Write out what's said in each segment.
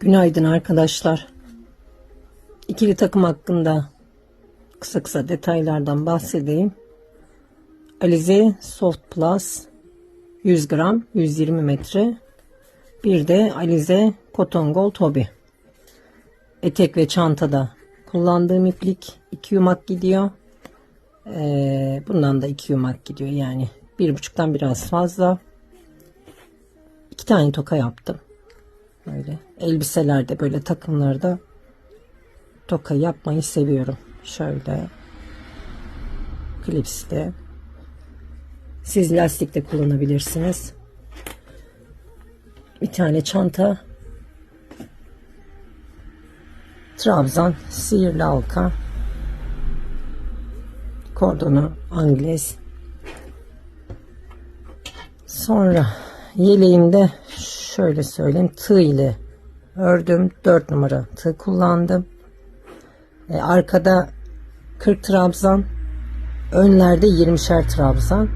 Günaydın arkadaşlar. İkili takım hakkında kısa kısa detaylardan bahsedeyim. Alize Soft Plus 100 gram 120 metre. Bir de Alize Cotton Gold Hobby. Etek ve çantada kullandığım iplik 2 yumak gidiyor. Ee, bundan da 2 yumak gidiyor yani. Bir buçuktan biraz fazla. İki tane toka yaptım. Böyle elbiselerde böyle takımlarda toka yapmayı seviyorum. Şöyle klipsli. Siz lastik de kullanabilirsiniz. Bir tane çanta. Trabzan sihirli halka. Kordonu Angles. Sonra yeleğimde şöyle söyleyeyim tığ ile ördüm. 4 numara tığ kullandım. E, arkada 40 trabzan önlerde 20'şer trabzan.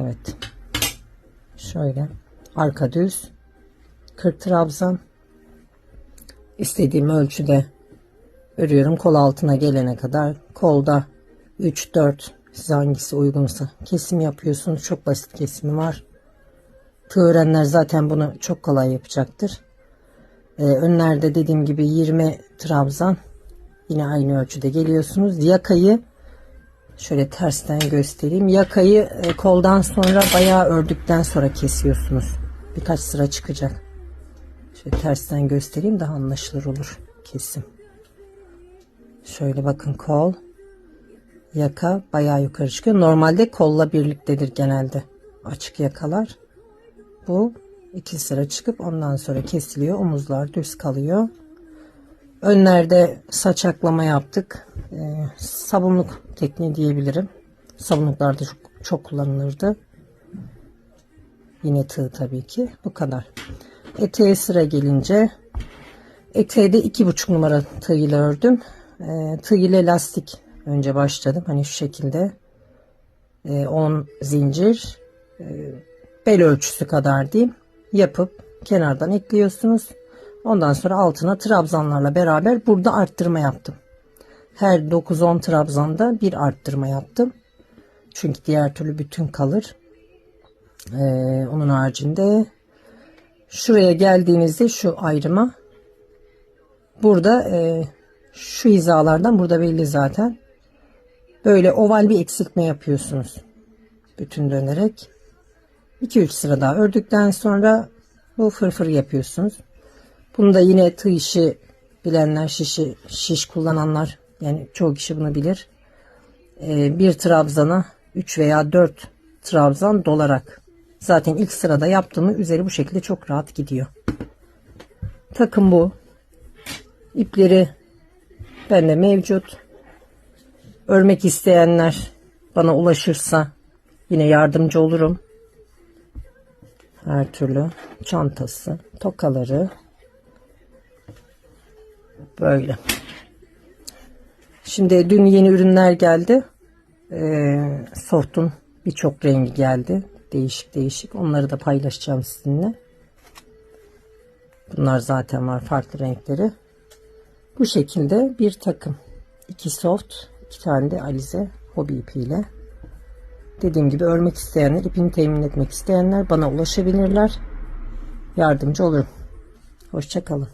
Evet. Şöyle arka düz 40 trabzan. İstediğim ölçüde örüyorum. Kol altına gelene kadar kolda 3 4 size hangisi uygunsa kesim yapıyorsunuz. Çok basit kesimi var öğrenler zaten bunu çok kolay yapacaktır. Ee, önlerde dediğim gibi 20 trabzan yine aynı ölçüde geliyorsunuz. Yakayı şöyle tersten göstereyim. Yakayı e, koldan sonra bayağı ördükten sonra kesiyorsunuz. Birkaç sıra çıkacak. Şöyle tersten göstereyim daha anlaşılır olur kesim. Şöyle bakın kol yaka bayağı yukarı çıkıyor. Normalde kolla birliktedir genelde açık yakalar. Bu iki sıra çıkıp ondan sonra kesiliyor. Omuzlar düz kalıyor. Önlerde saçaklama yaptık. Ee, sabunluk tekniği diyebilirim. Sabunluklarda çok, çok kullanılırdı. Yine tığ tabii ki. Bu kadar. Eteğe sıra gelince eteğe de iki buçuk numara tığ ile ördüm. Ee, tığ ile lastik önce başladım. Hani şu şekilde. Ee, 10 zincir. Ee, bel ölçüsü kadar diyeyim yapıp kenardan ekliyorsunuz. Ondan sonra altına trabzanlarla beraber burada arttırma yaptım. Her 9-10 trabzanda bir arttırma yaptım. Çünkü diğer türlü bütün kalır. Ee, onun haricinde şuraya geldiğinizde şu ayrıma burada e, şu hizalardan burada belli zaten. Böyle oval bir eksiltme yapıyorsunuz. Bütün dönerek. 2-3 sıra daha ördükten sonra bu fırfır yapıyorsunuz. Bunu da yine tığ işi bilenler, şişi, şiş kullananlar yani çoğu kişi bunu bilir. Ee, bir trabzana 3 veya 4 trabzan dolarak zaten ilk sırada yaptığımı üzeri bu şekilde çok rahat gidiyor. Takım bu. İpleri bende mevcut. Örmek isteyenler bana ulaşırsa yine yardımcı olurum her türlü çantası, tokaları böyle. Şimdi dün yeni ürünler geldi. Ee, soft'un birçok rengi geldi. Değişik değişik. Onları da paylaşacağım sizinle. Bunlar zaten var farklı renkleri. Bu şekilde bir takım. iki soft, iki tane de alize hobi ipiyle. Dediğim gibi örmek isteyenler, ipini temin etmek isteyenler bana ulaşabilirler. Yardımcı olurum. Hoşçakalın.